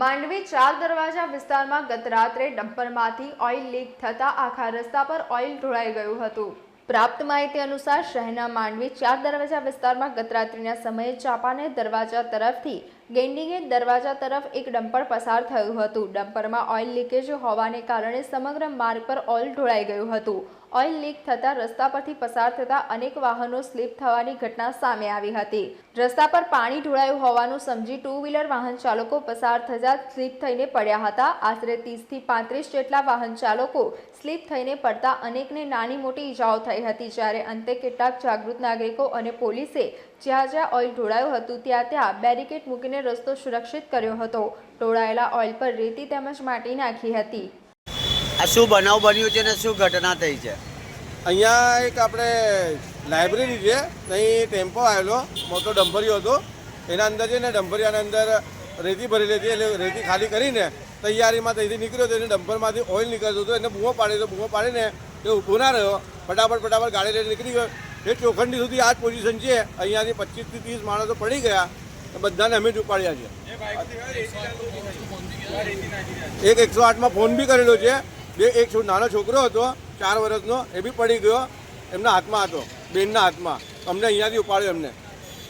માંડવી ચાર દરવાજા વિસ્તારમાં ગત રાત્રે ડમ્પરમાંથી ઓઇલ લીક થતા આખા રસ્તા પર ઓઇલ ઢોળાઈ ગયું હતું. પ્રાપ્ત માહિતી અનુસાર શહેરના માંડવી ચાર દરવાજા વિસ્તારમાં ગતરાત્રિના સમયે ચાપાને દરવાજા તરફથી ગેંડીગેટ દરવાજા તરફ એક ડમ્પર પસાર થયું હતું. ડમ્પરમાં ઓઇલ લીકેજ હોવાને કારણે સમગ્ર માર્ગ પર ઓઇલ ઢોળાઈ ગયું હતું. ઓઇલ લીક થતાં રસ્તા પરથી પસાર થતાં અનેક વાહનો સ્લીપ થવાની ઘટના સામે આવી હતી. રસ્તા પર પાણી ઢોળાયું હોવાનું સમજી ટુ વ્હીલર વાહન ચાલકો પસાર થતા સ્લીપ થઈને પડ્યા હતા. આશરે ત્રીસથી પાંત્રીસ જેટલા વાહન ચાલકો સ્લીપ થઈને પડતા અનેકને નાની મોટી ઈજાઓ થઈ હતી જ્યારે અંતે કેટલાક જાગૃત નાગરિકો અને પોલીસે જ્યાં જ્યાં ઓઇલ ઢોળાયું હતું ત્યાં ત્યાં બેરિકેડ મૂકીને રસ્તો સુરક્ષિત કર્યો હતો. ઢોળાયેલા ઓઇલ પર રેતી તેમજ માટી નાખી હતી. આ શું બનાવ બન્યું છે ને શું ઘટના થઈ છે? અહીંયા એક આપણે લાઇબ્રેરી છે અહીં ટેમ્પો આવેલો મોટો ડંભરિયો હતો. એના અંદર છે ને ડંભરિયાના અંદર રેતી ભરેલી હતી એટલે રેતી ખાલી કરીને તૈયારીમાં ત્યાંથી નીકળ્યો હતો એને ડમ્પરમાંથી ઓઇલ નીકળતો હતો એને બૂમો પાડ્યો તો બૂમો પાડીને એ ઊભો ના રહ્યો. ફટાફટ ફટાફટ ગાડી લઈને નીકળી ગયો. એ ચોખંડી સુધી આ જ પોઝિશન છે. અહીંયાથી પચીસથી ત્રીસ માણસો પડી ગયા. તો બધાને અમે જ ઉપાડ્યા છે. એક એકસો આઠમાં ફોન બી કરેલો છે. બે એક નાનો છોકરો હતો ચાર વર્ષનો એ બી પડી ગયો એમના હાથમાં હતો બેનના હાથમાં. અમને અહીંયાથી ઉપાડ્યો એમને.